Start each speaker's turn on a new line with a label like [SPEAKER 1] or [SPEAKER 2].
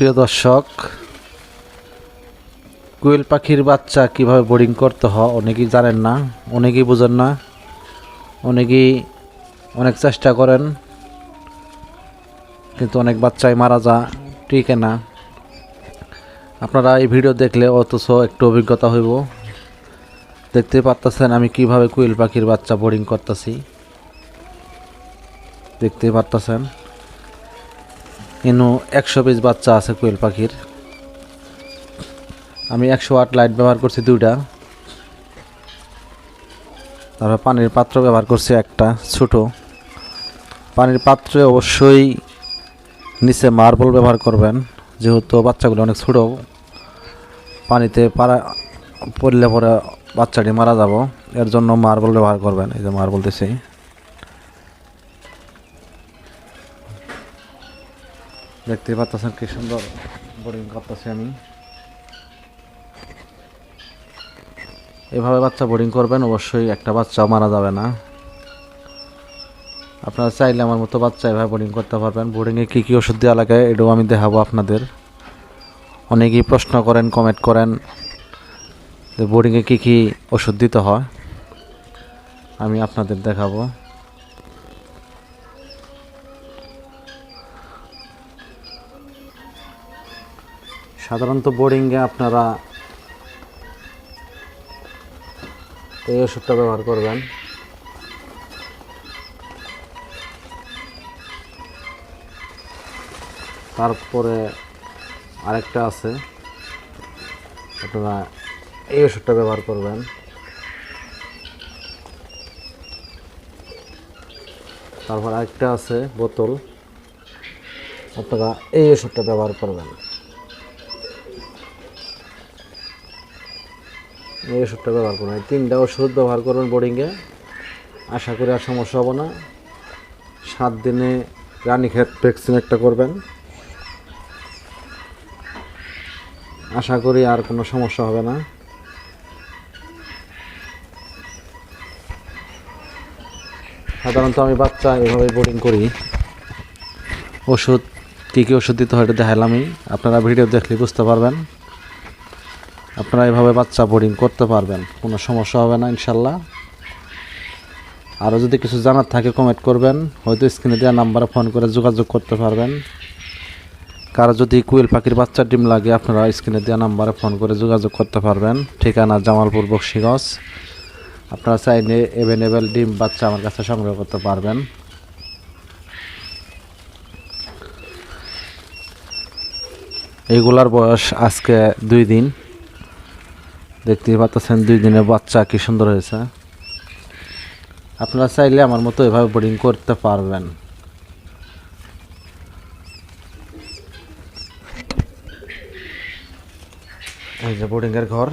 [SPEAKER 1] প্রিয় দর্শক, কোয়েল পাখির বাচ্চা কীভাবে বোর্ডিং করতে হয় অনেকেই জানেন না, অনেকেই বোঝেন না, অনেকেই অনেক চেষ্টা করেন, কিন্তু অনেক বাচ্চাই মারা যা টিকে না। আপনারা এই ভিডিও দেখলে অথচ একটু অভিজ্ঞতা হইব। দেখতে পারতেছেন আমি কীভাবে কোয়েল পাখির বাচ্চা বোর্ডিং করতেছি। দেখতে পারতেছেন। ইনু একশো পিস বাচ্চা আছে কোয়েল পাখির। আমি একশো আট লাইট ব্যবহার করছি দুইটা। তারপর পানির পাত্র ব্যবহার করছি একটা, ছোট। পানির পাত্রে অবশ্যই নিচে মার্বল ব্যবহার করবেন, যেহেতু বাচ্চাগুলো অনেক ছোট। পানিতে পারা, পড়লে পরে বাচ্চাটি মারা যাব। এর জন্য মার্বল ব্যবহার করবেন, এই যে মার্বল দিছি। দেখতে পাচ্ছেন কি সুন্দর বোরিং করতেছি আমি। এভাবে বাচ্চা বোর্ডিং করবেন, অবশ্যই একটা বাচ্চা মারা যাবে না। আপনারা চাইলে আমার মতো বাচ্চা এভাবে বোর্ডিং করতে পারবেন। বোর্ডিংয়ে কী কী ওষুধ দেওয়া লাগে এটাও আমি দেখাবো আপনাদের। অনেকেই প্রশ্ন করেন কমেন্ট করেন যে বোর্ডিংয়ে কী কী ওষুধ দিতে হয়। আমি আপনাদের দেখাবো। সাধারণত বোর্ডিংয়ে আপনারা এই ওষুধটা ব্যবহার করবেন। তারপরে আরেকটা আছে। আপনারা এই ওষুধটা ব্যবহার করবেন। তারপর আরেকটা আছে বোতল। আপনারা এই ওষুধটা ব্যবহার করবেন। এই ওষুধটা ব্যবহার করবেন এই তিনটা ওষুধ ব্যবহার করবেন বোর্ডিংয়ে আশা করি আর সমস্যা হবে না। সাত দিনে রানীক্ষেত ভ্যাকসিন একটা করবেন। আশা করি আর কোনো সমস্যা হবে না। সাধারণত আমি বাচ্চা এভাবে বোর্ডিং করি। ওষুধ, কী কী ওষুধ দিতে হয় এটা দেখালামই। আপনারা ভিডিও দেখলে বুঝতে পারবেন। আপনারা এভাবে বাচ্চা বোর্ডিং করতে পারবেন, কোনো সমস্যা হবে না, ইনশাল্লাহ। আরও যদি কিছু জানার থাকে কমেন্ট করবেন, হয়তো স্ক্রিনে দেওয়া নাম্বারে ফোন করে যোগাযোগ করতে পারবেন। কারও যদি কুয়েল পাখির বাচ্চার ডিম লাগে, আপনারা স্ক্রিনে দেওয়া নাম্বারে ফোন করে যোগাযোগ করতে পারবেন। ঠিকানা জামালপুর বক্সিগঞ্জ। আপনারা চাইলে অ্যাভেলেবেল ডিম বাচ্চা আমার কাছে সংগ্রহ করতে পারবেন। এইগুলার বয়স আজকে দুই দিন। দেখতেই পাচ্ছেন, দুই দিনের বাচ্চা, কি সুন্দর হয়েছে। আপনারা চাইলে আমার মতো এভাবে বোর্ডিং করতে পারবেন। এই যে বোর্ডিংয়ের ঘর।